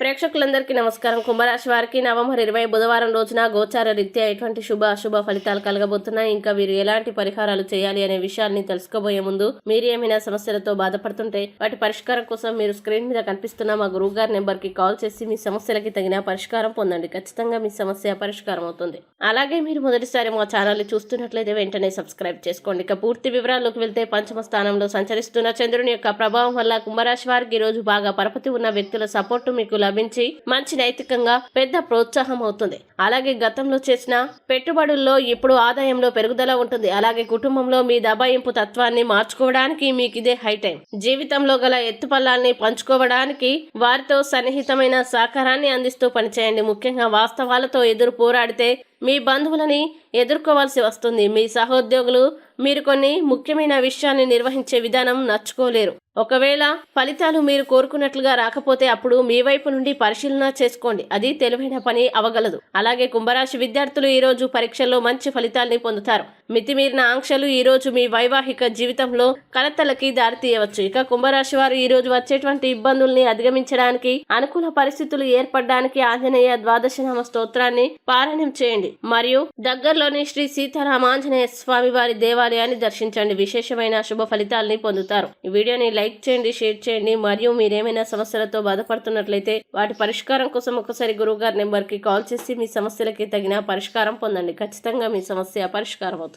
ప్రేక్షకులందరికీ నమస్కారం. కుంభరాశి వారికి నవంబర్ ఇరవై బుధవారం రోజున గోచార రీత్యా ఎటువంటి శుభ అశుభ ఫలితాలు కలగబోతున్నాయి? ఇంకా వీరు ఎలాంటి పరిహారాలు చేయాలి అనే విషయాన్ని తెలుసుకోబోయే ముందు మీరు ఏమైనా సమస్యలతో బాధపడుతుంటే వాటి పరిష్కారం కోసం మీరు స్క్రీన్ మీద కనిపిస్తున్న మా గురువు గారి నెంబర్కి కాల్ చేసి మీ సమస్యలకి తగిన పరిష్కారం పొందండి. ఖచ్చితంగా మీ సమస్య పరిష్కారం అవుతుంది. అలాగే మీరు మొదటిసారి మా ఛానల్ చూస్తున్నట్లయితే వెంటనే సబ్స్క్రైబ్ చేసుకోండి. ఇక పూర్తి వివరాల్లోకి వెళ్తే పంచమ స్థానంలో సంచరిస్తున్న చంద్రుని యొక్క ప్రభావం వల్ల కుంభరాశి వారికి ఈ రోజు బాగా పరపతి ఉన్న వ్యక్తుల సపోర్టు మీకు లభించి మంచి నైతికంగా పెద్ద ప్రోత్సాహం అవుతుంది. అలాగే గతంలో చేసిన పెట్టుబడుల్లో ఇప్పుడు ఆదాయంలో పెరుగుదల ఉంటుంది. అలాగే కుటుంబంలో మీ దబాయింపు తత్వాన్ని మార్చుకోవడానికి మీకు ఇదే హై టైం. జీవితంలో గల ఎత్తుపల్లాల్ని పంచుకోవడానికి వారితో సన్నిహితమైన సహకారాన్ని అందిస్తూ పనిచేయండి. ముఖ్యంగా వాస్తవాలతో ఎదురు పోరాడితే మీ బంధువులని ఎదుర్కోవాల్సి వస్తుంది. మీ సహోద్యోగులు మీరు కొన్ని ముఖ్యమైన విషయాన్ని నిర్వహించే విధానం నచ్చుకోలేరు. ఒకవేళ ఫలితాలు మీరు కోరుకున్నట్లుగా రాకపోతే అప్పుడు మీ వైపు నుండి పరిశీలన చేసుకోండి. అది తెలివైన పని అవగలదు. అలాగే కుంభరాశి విద్యార్థులు ఈరోజు పరీక్షల్లో మంచి ఫలితాల్ని పొందుతారు. మితిమీరిన ఆంక్షలు ఈరోజు మీ వైవాహిక జీవితంలో కలతలకి దారితీయవచ్చు. ఇక కుంభరాశి వారు ఈరోజు వచ్చేటువంటి ఇబ్బందుల్ని అధిగమించడానికి అనుకూల పరిస్థితులు ఏర్పడడానికి ఆంజనేయ ద్వాదశనామ స్తోత్రాన్ని పారాయణం చేయండి. మరియు దగ్గరలోని శ్రీ సీతారామ ఆంజనేయ స్వామి వారి దేవాలయాన్ని దర్శించండి. విశేషమైన శుభ ఫలితాల్ని పొందుతారు. ఈ వీడియోని లైక్ చేయండి షేర్ చేయండి. మరియు మీరేమైనా సమస్యలతో బాధపడుతున్నట్లయితే వాటి పరిష్కారం కోసం ఒకసారి గురువు గారి నెంబర్కి కాల్ చేసి మీ సమస్యలకి తగిన పరిష్కారం పొందండి. ఖచ్చితంగా మీ సమస్య పరిష్కారం అవుతుంది